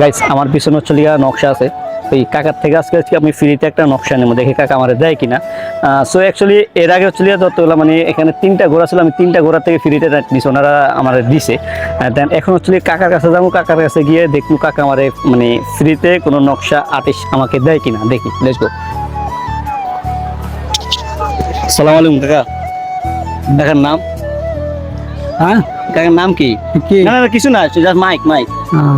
Guys আমার পিছনে হচ্ছে লিগা নকশা আছে। ওই কাকার থেকে আজকে আজকে আমি ফ্রিতে একটা নকশা নেব দেখি কাকা আমার দেয় কিনা। সো অ্যাকচুয়ালি এর আগে হচ্ছে লিগা যতগুলো মানে এখানে তিনটা ঘোড়া ছিল আমি তিনটা ঘোড়া থেকে ফ্রিতে নিছি ওনারা আমার দিছে। দেন এখন হচ্ছে কাকার কাছে যাব কাকার কাছে গিয়ে দেখব কাকা আমার মানে ফ্রিতে কোনো নকশা আর্টিস্ট আমাকে দেয় কিনা। দেখি লেটস গো সালাম আলাইকুম কাকা। কাকার নাম? হ্যাঁ? কাকার নাম কি? কি? না না কিছু না জাস্ট মাইক মাইক।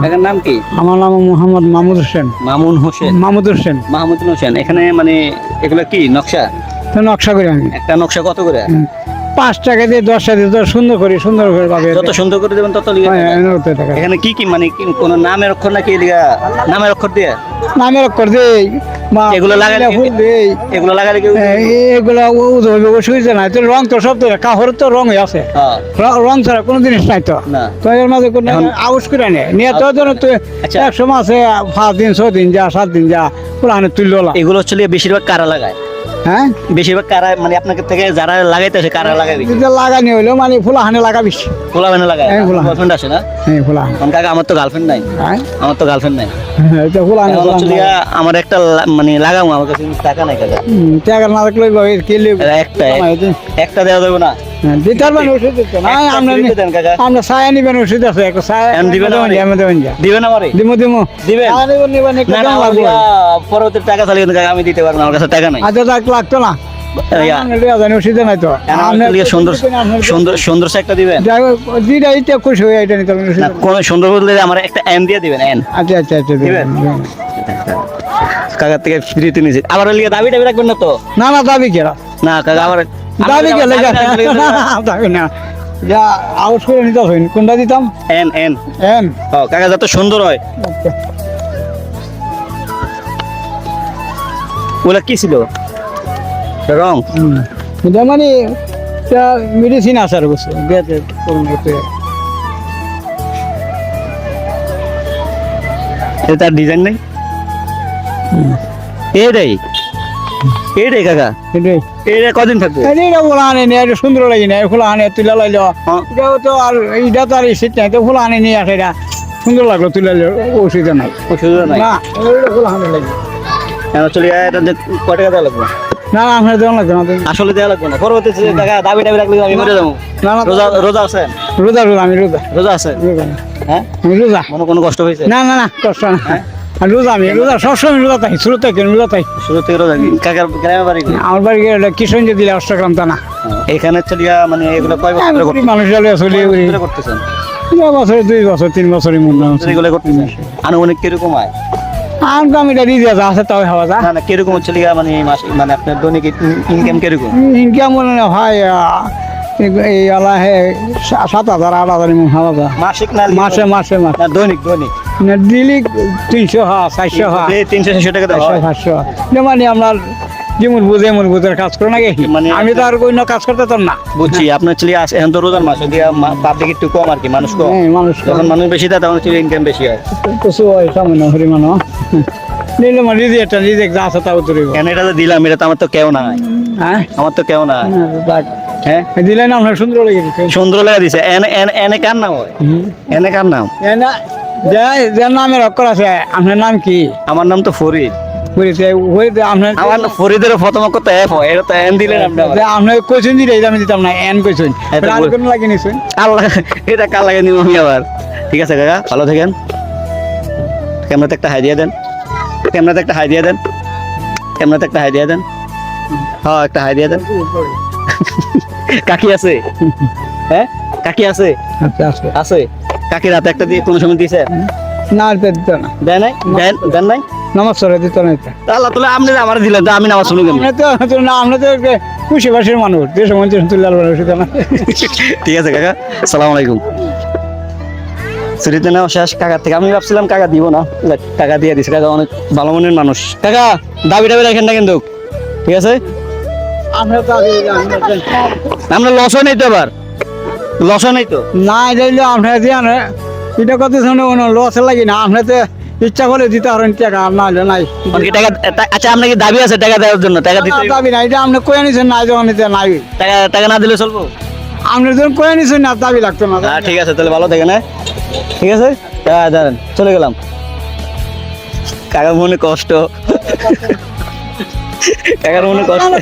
কাকার নাম কি? আমার নাম মোহাম্মদ মাহমুদ হোসেন। মামুন হোসেন। মাহমুদ হোসেন। মাহমুদুল হোসেন। এখানে মানে এগুলো কি নকশা? তো নকশা করি আমি একটা নকশা কত করে? পাঁচ টাকা দিয়ে দশ টাকা দিয়ে সুন্দর করি সুন্দর করে পাবে যত সুন্দর করে দেবেন তত লিখে হ্যাঁ, এখানে কি কি মানে কোন নামের অক্ষর নাকি লিখা নামের অক্ষর দিয়ে? নামের অক্ষর বা এগুলো লাগালে এগুলো লাগালে এগুলো উঠবে অসুবিধা নাই। তো রং তো সব তো কাহর তো রং আছে। হ্যাঁ, রং ছাড়া কোনো জিনিস নাই তো। তো এর মাঝে কোনো এখন- আউস করে নেই নিয়ে তো তুই আচ্ছা। একশো মাসে পাঁচ দিন ছয় দিন যা সাত দিন যা পুরানো তুললো এগুলো হচ্ছে বেশিরভাগ কারা লাগায়? হ্যাঁ? বেশিরভাগ কারা মানে আপনাকে থেকে যারা লাগাইতে আসে কারা লাগাবে যদি লাগানি হইল মানে ফুলা হানে লাগাবি। খোলা মানে লাগায়? হ্যাঁ, ফুলা গার্লফ্রেন্ড আছে না? হ্যাঁ ফুলা কারণ কাকা আমার তো গার্লফ্রেন্ড নাই। হ্যাঁ? আমার তো গার্লফ্রেন্ড নাই। এটা ফুলা হানে এখন আমার একটা মানে লাগাবো আমার কাছে টাকা নাই কাকা। টাকা না রাখলে কি লিব? একটা একটা দেওয়া যাবে না। দিতে পারবেন ওষুধ দিতে না। আমরা free তে দেন কাকা। আমরা ছায়া নিবেন ওষুধ আছে একটা ছায়া দিবেন দেবেন আমারে? আমারে? দিমু দিমু। দিবেন? আমার পরবর্তী টাকা চালিয়ে আমি দিতে পারব না আমার কাছে টাকা নাই। আচ্ছা লাগতো না। আমরা আমার সুন্দর দিবেন খুশি হয়ে এটা নিতে কোন সুন্দর বললে আমার একটা এন দিয়ে দিবেন এন। আচ্ছা আচ্ছা আচ্ছা দিবেন? কাকার থেকে ফ্রিতে নিয়েছি। আবার লিয়া দাবি টাবি রাখবেন না তো? না না দাবি কেরা? না কাকা আবার দাবি গেলে দাবি না। যা আউট করে নিতে হবে। কোনটা দিতাম? N N. এম ও কাকা যত সুন্দর হয়। ওগুলা কি ছিল? রং। মানে মেডিসিন আসার বসে। তার ডিজাইন নেই? এইটাই এইটাই কাকা? এটাই এইটা কদিন থাকবে? এটা ফুলা আনে নিয়ে এটা সুন্দর লাগে না ফুলা আনে তুলে লাইল। হ্যাঁ। এটাও তো আর এইটা তো আর শীত নাই তো ফুলা আনে নিয়ে আসে এটা। সুন্দর লাগল তুলে অসুবিধা নাই অসুবিধা নাই? না এটা ফুলা আনে লাগে চলে এটা কয় টাকা দেওয়া লাগবে? না না আপনার দেওয়া লাগবে না। আসলে দেওয়া লাগবে না। পরবর্তীতে যে টাকা দাবি টাবি রাখলে আমি মরে যাব। না না রোজা রোজা আছেন? রোজা রোজা আমি রোজা। রোজা আছেন? হ্যাঁ? রোজা। মনে কোনো কষ্ট হয়েছে? না না না কষ্ট না। আর রোজা আমি রোজা সবসময় রোজা থাকি শুরু থেকে রোজা থাকি? শুরু থেকে। রোজা? কাকার গ্রামে বাড়ি আমার বাড়ি কিশোরগঞ্জ দিলে অষ্টগ্রাম না। এখানে চলিয়া মানে এগুলো কয় বছর? মানুষ হলে চলি কয় বছর করি করতেছেন? বছর দুই বছর তিন বছরই মনে হয়। এগুলো করতেছেন। আনুমানিক কীরকম হয়? তো আমি এটা দিয়ে যা আছে তাও হওয়া যা না কীরকম হচ্ছে লিগা মানে মাস মানে আপনার দৈনিক ইনকাম কীরকম? ইনকাম মনে হয় এই আলা হে সাত হাজার আট হাজার হওয়া যা মাসিক না মাসে মাসে মাসে। দৈনিক দৈনিক। না দিলি তিনশো হা চারশো হা। তিনশো ছশো টাকা চারশো হয়। পাঁচশো মানে আপনার যেমন বুঝে এমন বুঝের কাজ করে নাকি মানে আমি তো আর কোনো কাজ করতে পারতাম না। বুঝছি আপনার আসে এখন তো রোজার মাস দিয়া পাবলিক একটু কম আর কি মানুষ কম। হ্যাঁ, মানুষ যখন মানুষ বেশি দেয় তখন চলে ইনকাম বেশি হয়। কিছু হয় সামান্য হরিমানো নিলে মানে যা আছে তা কেন এটা তো দিলাম এটা তো আমার তো কেউ নাই। হ্যাঁ? আমার তো কেউ নাই। হ্যাঁ দিলে না আপনার সুন্দর লেগে। সুন্দর লাগা দিছে। এনে এনে এনে কার নাম হয়? এনে কার নাম? না যার নামের অক্ষর আছে আপনার নাম কি? আমার নাম তো ফরিদ। বলেছে ওই আপনার আমার না ফরিদের প্রথম অক্ষর তো এফ হয় এটা তো এন দিলেন আপনি আপনার কোয়েশন দিলে আমি দিতাম না এন কোয়েশন আর কোনো লাগে নিছেন আল্লাহ এটা কার লাগে নিব আমি আবার? ঠিক আছে কাকা ভালো থাকেন। ক্যামেরাতে একটা হাই দিয়ে দেন। ক্যামেরাতে একটা হাই দিয়ে দেন। ক্যামেরাতে একটা হাই দিয়ে দেন। হ্যাঁ একটা হাই দিয়ে দেন। কাকি আছে? হ্যাঁ কাকি আছে? আচ্ছা আছে? কাকি রাতে একটা দিয়ে কোনো সময় দিছে? না আর দিত না। দেয় নাই? দেন নাই? নামাজ দিত না আল্লাহ তাহলে আপনি আমার দিলেন তো আমি নামাজ শুনি আমরা তো না আমরা তো খুশি বাসের মানুষ। আলবার ওষুধ না। ঠিক আছে কাকা। সালাম আলাইকুম। ছুটিতে নেওয়া শেষ কাকার থেকে। আমি ভাবছিলাম কাকা দিব না কাকা দিয়ে দিছে। কাকা অনেক ভালো মনের মানুষ। কাকা দাবি টাবি রাখেন না কিন্তু। ঠিক আছে? আমরা লসও নেই তো আবার লসও নেই তো? না যাইলে আমরা দিয়ে না এটা কত সময় কোনো লস লাগি না আমরা তো ইচ্ছা করে দিতে পারেন টাকা আর না নাই। টাকা আচ্ছা আপনার কি দাবি আছে টাকা দেওয়ার জন্য? টাকা দিতে দাবি না এটা আপনি কয়ে নিছেন না যখন নিতে নাই। টাকা টাকা না দিলে চলবো? আপনি যখন কয়ে নিছেন না দাবি লাগতো না। হ্যাঁ ঠিক আছে তাহলে ভালো থাকেন হ্যাঁ? ঠিক আছে? হ্যাঁ দাঁড়ান চলে গেলাম। কাকার মনে কষ্ট। কাকার মনে কষ্ট।